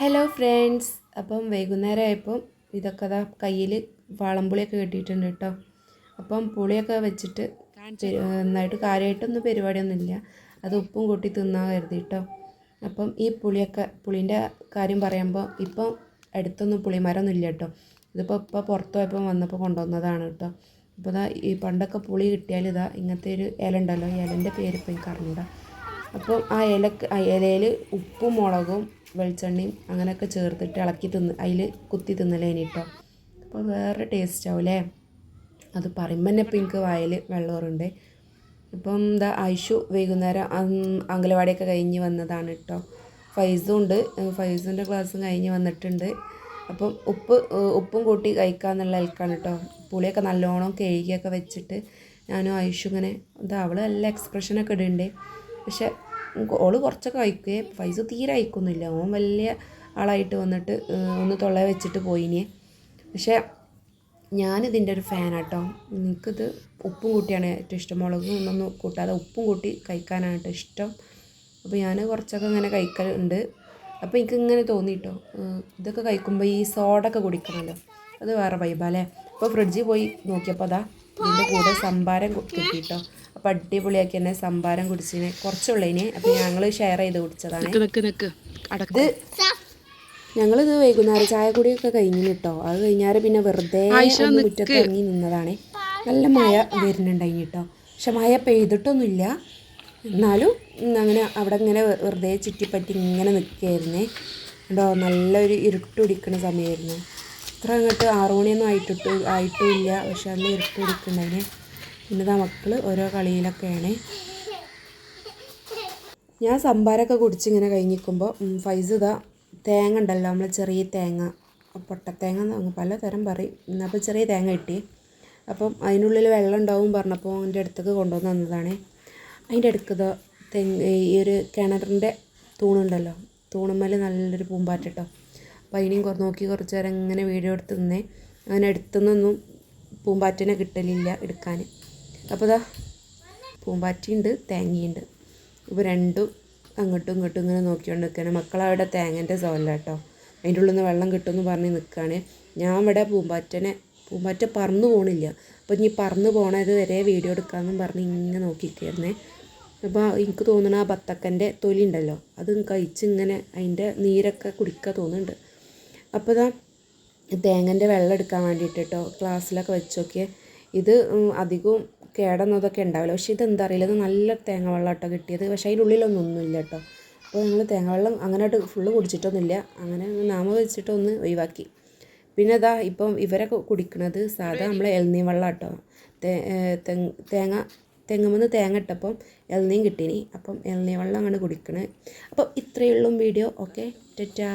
Hello friends അപ്പം വൈകുന്നേരം ആയപ്പോൾ ഇതൊക്കെ അതാ കയ്യിൽ വാളംപുളിയൊക്കെ കിട്ടിയിട്ടുണ്ട് കേട്ടോ. അപ്പം പുളിയൊക്കെ വെച്ചിട്ട് നന്നായിട്ട് കാര്യമായിട്ടൊന്നും പരിപാടിയൊന്നുമില്ല. അത് ഉപ്പും കൂട്ടി തിന്നാൻ കരുതി കേട്ടോ. അപ്പം ഈ പുളിയൊക്കെ പുളീന്റെ കാര്യം പറയുമ്പോൾ ഇപ്പം അടുത്തൊന്നും പുളിമരമൊന്നും ഇല്ല കേട്ടോ. ഇതിപ്പോൾ ഇപ്പോൾ പുറത്ത് പോയപ്പോൾ വന്നപ്പോൾ കൊണ്ടുവന്നതാണ് കേട്ടോ. അപ്പോൾ ഇതാ ഈ പണ്ടൊക്കെ പുളി കിട്ടിയാൽ ഇതാ ഇങ്ങനത്തെ ഒരു ഇല ഉണ്ടല്ലോ ഇലന്റെ പേര് ഇപ്പം എനിക്ക് അറിഞ്ഞൂടാ. അപ്പം ആ ഇലക്ക് ആ ഇലയിൽ ഉപ്പും മുളകും വെളിച്ചെണ്ണയും അങ്ങനെയൊക്കെ ചേർത്തിട്ട് ഇളക്കി തിന്ന് അതിൽ കുത്തി തിന്നലേ കേട്ടോ അപ്പോൾ വേറെ ടേസ്റ്റ് അല്ലേ അത് പറയുമ്പോൾ തന്നെ ഇപ്പം എനിക്ക് വായിൽ ഇപ്പം എന്താ ഐഷു വൈകുന്നേരം അംഗലവാടിയൊക്കെ കഴിഞ്ഞ് വന്നതാണ് കേട്ടോ ഫൈസും ഉണ്ട്. ഫൈസിന്റെ ക്ലാസ്സും കഴിഞ്ഞ് വന്നിട്ടുണ്ട്. അപ്പം ഉപ്പ് ഉപ്പും കൂട്ടി കഴിക്കാമെന്നുള്ള ഇൽക്കാണ് കേട്ടോ പുളിയൊക്കെ നല്ലോണം കഴുകിയൊക്കെ വെച്ചിട്ട് ഞാനും ഐഷു ഇങ്ങനെ എന്താ അവൾ നല്ല എക്സ്പ്രഷനൊക്കെ ഇടുന്നുണ്ട് പക്ഷെ ഓൾ കുറച്ചൊക്കെ അയക്കേ പൈസ തീരെ അയക്കൊന്നുമില്ല. ഓൻ വലിയ ആളായിട്ട് വന്നിട്ട് ഒന്ന് തൊള്ള വെച്ചിട്ട് പോയിനെ. പക്ഷേ ഞാനിതിന്റെ ഒരു ഫാനാട്ടോ എനിക്കിത് ഉപ്പും കൂട്ടിയാണ് ഏറ്റവും ഇഷ്ടം. മുളകും ഒന്നും കൂട്ടാതെ ഉപ്പും കൂട്ടി കഴിക്കാനാണ് കേട്ടോ ഇഷ്ടം. അപ്പോൾ ഞാൻ കുറച്ചൊക്കെ ഇങ്ങനെ കഴിക്കലുണ്ട്. അപ്പോൾ എനിക്ക് ഇങ്ങനെ തോന്നിട്ടോ. ഇതൊക്കെ കഴിക്കുമ്പോൾ ഈ സോഡ ഒക്കെ കുടിക്കണമല്ലോ അത് വേറെ വൈബല്ലേ അപ്പോൾ ഫ്രിഡ്ജിൽ പോയി നോക്കിയപ്പോൾ അതാ ഇതിന്റെ കൂടെ സംഭാരം കിട്ടിയിട്ടോ അപ്പോൾ അടിപൊളിയാക്കി തന്നെ സംഭാരം കുടിച്ചിന്. കുറച്ചുള്ളതിന് അപ്പോൾ ഞങ്ങൾ ഷെയർ ചെയ്ത് കുടിച്ചതാണ്. ഇത് ഞങ്ങളിത് വൈകുന്നേരം ചായ കുടിയൊക്കെ കഴിഞ്ഞു കേട്ടോ അത് കഴിഞ്ഞാൽ പിന്നെ വെറുതെ ഒന്ന് മുറ്റത്ത് ഇറങ്ങി നിന്നതാണ്. നല്ല മഴ വരുന്നുണ്ടായിന് കേട്ടോ പക്ഷെ മഴ പെയ്തിട്ടൊന്നുമില്ല. എന്നാലും അങ്ങനെ അവിടെ ഇങ്ങനെ വെറുതെ ചുറ്റിപ്പറ്റി ഇങ്ങനെ നിൽക്കുകയായിരുന്നേ കേട്ടോ നല്ലൊരു ഇരുട്ട് പിടിക്കുന്ന സമയമായിരുന്നു. ഇത്ര അങ്ങോട്ട് ആറു മണിയൊന്നും ആയിട്ടിട്ട് ആയിട്ടുമില്ല പക്ഷെ നല്ല ഇരുട്ട് ഇതാ മക്കൾ ഓരോ കളിയിലൊക്കെയാണ്. ഞാൻ സംഭാരമൊക്കെ കുടിച്ചിങ്ങനെ കഴിഞ്ഞിരിക്കുമ്പോൾ ഫൈസ് തേങ്ങ ഉണ്ടല്ലോ നമ്മൾ ചെറിയ തേങ്ങ പൊട്ടത്തേങ്ങ പലതരം പറയും. അപ്പോൾ ചെറിയ തേങ്ങ കിട്ടി. അപ്പം അതിനുള്ളിൽ വെള്ളം ഉണ്ടാവും പറഞ്ഞപ്പോൾ എന്റെ അടുത്തേക്ക് കൊണ്ടുവന്ന് തന്നതാണ്. അതിന്റെ അടുക്കത് തെങ്ങ് ഈ ഒരു കിണറിന്റെ തൂണുണ്ടല്ലോ തൂണുമ്മൽ നല്ലൊരു പൂമ്പാറ്റ കേട്ടോ അപ്പോൾ അതിനെയും നോക്കി കുറച്ച് നേരം ഇങ്ങനെ വീഡിയോ എടുത്ത് നിന്നേ. അങ്ങനെ അടുത്തുനിന്നൊന്നും പൂമ്പാറ്റനെ കിട്ടലില്ല എടുക്കാൻ. അപ്പോൾ ഇതാ പൂമ്പാറ്റിയുണ്ട് തേങ്ങയുണ്ട്. ഇപ്പോൾ രണ്ടും അങ്ങോട്ടും ഇങ്ങോട്ടും ഇങ്ങനെ നോക്കിക്കൊണ്ട് നിൽക്കുകയാണ് മക്കളവിടെ തേങ്ങന്റെ സോല കേട്ടോ അതിന്റെ ഉള്ളിൽ നിന്ന് വെള്ളം കിട്ടുമെന്ന് പറഞ്ഞ് നിൽക്കുകയാണ് ഞാൻ ഇവിടെ പൂമ്പാറ്റനെ പൂമ്പാറ്റ പറന്നു പോകണില്ല അപ്പോൾ ഇനി പറന്നു പോണത് വരെ വീഡിയോ എടുക്കാമെന്നും പറഞ്ഞ് ഇങ്ങനെ നോക്കിക്കായിരുന്നേ അപ്പോൾ എനിക്ക് തോന്നുന്നു ആ ബത്തക്കന്റെ തൊലി ഉണ്ടല്ലോ അത് കഴിച്ച് ഇങ്ങനെ അതിന്റെ നീരൊക്കെ കുടിക്കാൻ തോന്നുന്നുണ്ട്. അപ്പോൾ ഇതാ തേങ്ങന്റെ വെള്ളം എടുക്കാൻ വേണ്ടിയിട്ട് കേട്ടോ ഗ്ലാസ്സിലൊക്കെ വെച്ചൊക്കെ ഇത് അധികവും കേടന്നതൊക്കെ ഉണ്ടാവില്ല. പക്ഷേ ഇതെന്താ അറിയില്ല. ഇത് നല്ല തേങ്ങ വെള്ളം കേട്ടോ കിട്ടിയത്. പക്ഷേ അതിന്റെ ഉള്ളിലൊന്നും ഒന്നുമില്ല കേട്ടോ. അപ്പോൾ ഞങ്ങൾ തേങ്ങ വെള്ളം അങ്ങനെയായിട്ട് ഫുള്ള് കുടിച്ചിട്ടൊന്നുമില്ല. അങ്ങനെ നാമ വെച്ചിട്ടൊന്ന് ഒഴിവാക്കി. പിന്നെ ഇതാ ഇപ്പം ഇവരൊക്കെ കുടിക്കണത് സാധാ നമ്മൾ എൽനീ വെള്ളം കേട്ടോ തേങ്ങ തെങ്ങുമെന്ന് തേങ്ങ ഇട്ടപ്പം എൽനീം കിട്ടീനി. അപ്പം എൽനീ വെള്ളം അങ്ങനെ കുടിക്കണേ. അപ്പം ഇത്രയേ ഉള്ളൂ വീഡിയോ. ഓക്കെ? ടാറ്റാ.